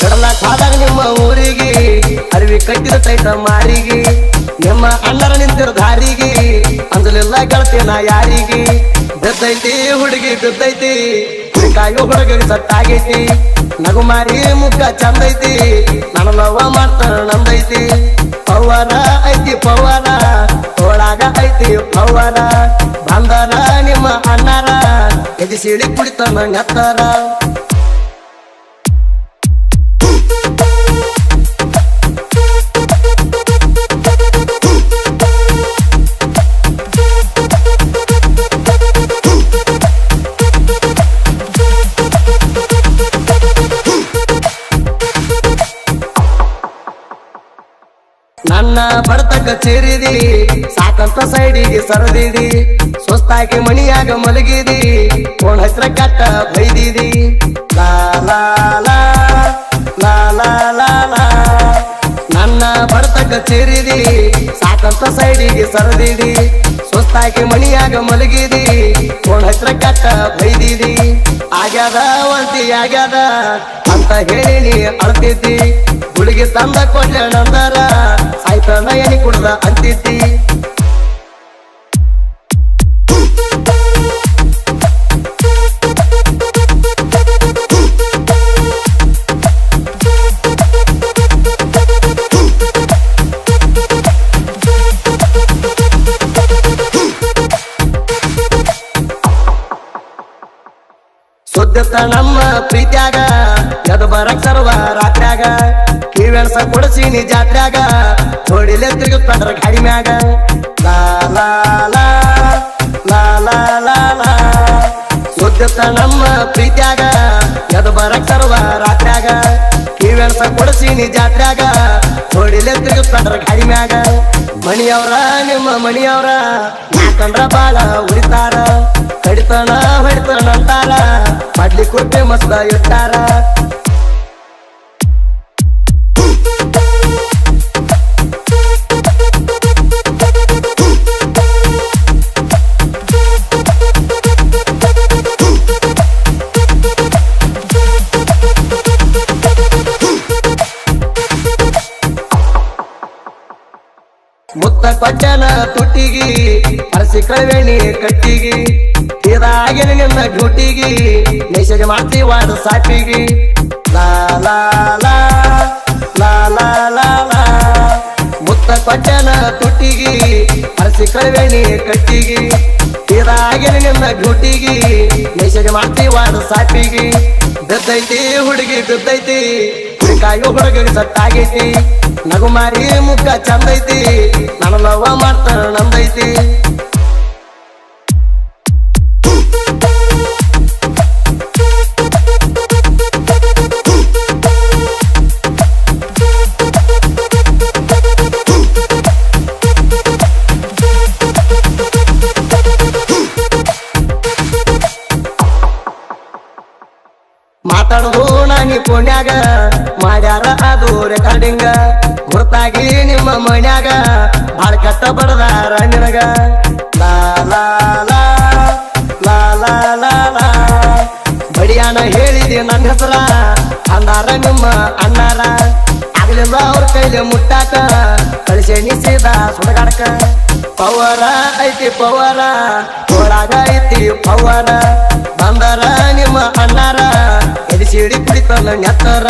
ಕಡಲಾಕ್ ಹೋದಾಗ ನಿಮ್ಮ ಊರಿಗೆ, ಅರಿವಿ ಕಟ್ಟಿದ ತೈತ ಮಾರಿಗೆ, ನಿಮ್ಮ ಅಣ್ಣರ ನಿಂತಿರ ದಾರಿಗೆ ಅಂದಲಿಲ್ಲ ನಾ ಯಾರಿಗೆ, ಬಿದ್ದೈತಿ ಹುಡುಗಿ ಬಿದ್ದೈತಿ, ಕಾಯೋ ಹುಡುಗ ಸತ್ತಾಗೈತಿ ನಗುಮಾರಿ ಮುಖ ಚಂದೈತಿ, ನನ್ನ ಲವ ಮಾಡ್ತಾರ ನಂದೈತಿ, ಪವರ ಐತಿ ಪವನ ಒಳಗ ಐತಿ ಪವ್ವಾನ ಬಂದರ ನಿಮ್ಮ ಅಣ್ಣರ ಎದಿ ಸಿಡಿ ಕುಡಿತಾನ ನೆತ್ತರ. ನನ್ನ ಬಡತಕ್ಕ ಸೇರಿದಿ ಸಾಕಂತ ಸೈಡಿಗೆ ಸರದಿದಿ. ಸ್ವಸ್ತಾಗಿ ಮಣಿಯಾಗ ಮಲಗಿದಿ, ಕೋಣ ಹತ್ರ ಕಟ್ಟ ಬೈದಿದಿ. ಲಾ ನನ್ನ ಬಡತಕ್ಕ ಸೇರಿದಿ ಸಾಕಂತ ಸೈಡಿಗೆ ಸರದಿದಿ. ಸ್ವಸ್ತಾಗಿ ಮಣಿಯಾಗ ಮಲಗಿದಿ, ಕೋಣ ಹತ್ರ ಕಟ್ಟ ಬೈದಿದಿ. ಆಗ್ಯಾದ ವಂತಿ ಆಗ್ಯಾದ ಅಂತ ಹೇಳಿ ಅಳ್ತಿದ್ದಿ. ಹುಡುಗಿ ತಂದ ಕೊಟ್ಟ ನಂದರ ಸಾಯ್ತನ ಎನಿ ಕುಡ್ದ ಅಂತಿದ್ದಿ. ನಮ್ಮ ಪ್ರೀತ್ಯಾಗ ಎದು ಬರಕ್ ಸರ್ವ ರಾತ್ರ್ಯಾಗ ಕಿವೆಣಸ ಕೊಡಸೀನಿ ಜಾತ್ರ್ಯಾಗ ತಿರುಗುತ್ತಾರ ಗಾಡಿ ಮ್ಯಾಗ. ಲಾ ಲಾ ಲಾ ಲಾ ನಮ್ಮ ಪ್ರೀತ್ಯಾಗ, ಎದು ಬರಕ್ ಸರ್ವ ರಾತ್ರ್ಯಾಗ. ಕಿವೆಣಸ ಕೊಡಸೀನಿ ಜಾತ್ರ್ಯಾಗ. ನೋಡಿಲೆ ತಿರುಗುತ್ತಾರ ಗಾಡಿ ಮ್ಯಾಗ. ಮಣಿಯವ್ರ, ನಿಮ್ಮ ಮಣಿಯವ್ರ ಯಾಕಂದ್ರ ಬಾಳ ಉಳಿತಾರ ಕಡಿತನ, ಹೊಡಿತನ ಅಂತಾರ. ಮಾಡ್ಲಿ ಕೊಟ್ಟೆ ಮಸ್ತ ಇಟ್ಟಾರ ಮುತ್ತ ಕೊಟ್ಟನ ತುಟ್ಟಿಗಿ ಅರಸಿ ಕಳವೇಣಿ ಕಟ್ಟಿಗಿ, ಇದಾಗಿನ ನಿನ್ನ ಡ್ಯೂಟಿಗಿ ನೇಷಗೆ ಮಾಡ್ತೀವಾದ ಸಾಪಿಗಿ. ಲಾ ಲಾ ಲಾ ಲಾ ಲಾ ಲಾ ಲಾ. ಮುತ್ತ ಕೊಟ್ಟನ ತುಟ್ಟಿಗಿ ಅರಸಿ ಕಳವೇಣಿ ಕಟ್ಟಿಗಿ, ಇದಾಗಿನ ನಿನ್ನ ಡ್ಯೂಟಿಗಿ ಮಾತಿ ಮಾಡ್ತೀವಾದ ಸಾಪಿಗಿ. ಬಿದ್ದೈತಿ ಹುಡುಗಿ, ಬಿದ್ದೈತಿ. ಕಾಯೋ ಹುಡುಗ ಸತ್ತಾಗೈತಿ. ನಗುಮಾರಿ ಮುಖ ಚಂದೈತಿ. ನನ್ನ ಲವ ಮಾಡ್ತಾರ ನಂದೈತಿ. ಮಾತಾಡುದು ನಾನು ಪುಣ್ಯಾಗ. ಮಾಡ್ಯಾರ ಅದು ರೆಕಾರ್ಡಿಂಗ ಗುರ್ತಾಗಿ ನಿಮ್ಮ ಮನ್ಯಾಗ ಬಾಳ ಕಷ್ಟ ಬಡದಾರ ನಿನಗ. ಲಾ ಲಾ ಲಾ ಲಾ ಲಾ ಬಡಿಯಾನ ಹೇಳಿದೆ ನನ್ನ ಹೆಸರ, ಅಂದಾರ ನಿಮ್ಮ ಅಣ್ಣಾರ. ಆಗ್ಲಿಲ್ಲ ಅವ್ರ ಕೈಲಿ ಮುಟ್ಟಾಕ ಕಳಿಸಿ ನಿಸಿದ ಸುಡಗಾಡಕ. ಪವರ ಐತಿ ಪವರ ಒಳಗ ಐತಿ ಪವರ. ಬಂದಾರ ನಿಮ್ಮ ಅಣ್ಣಾರ, ಎದಿ ಸಿಡಿ ಕುಡಿತನ ನೆತ್ತರ.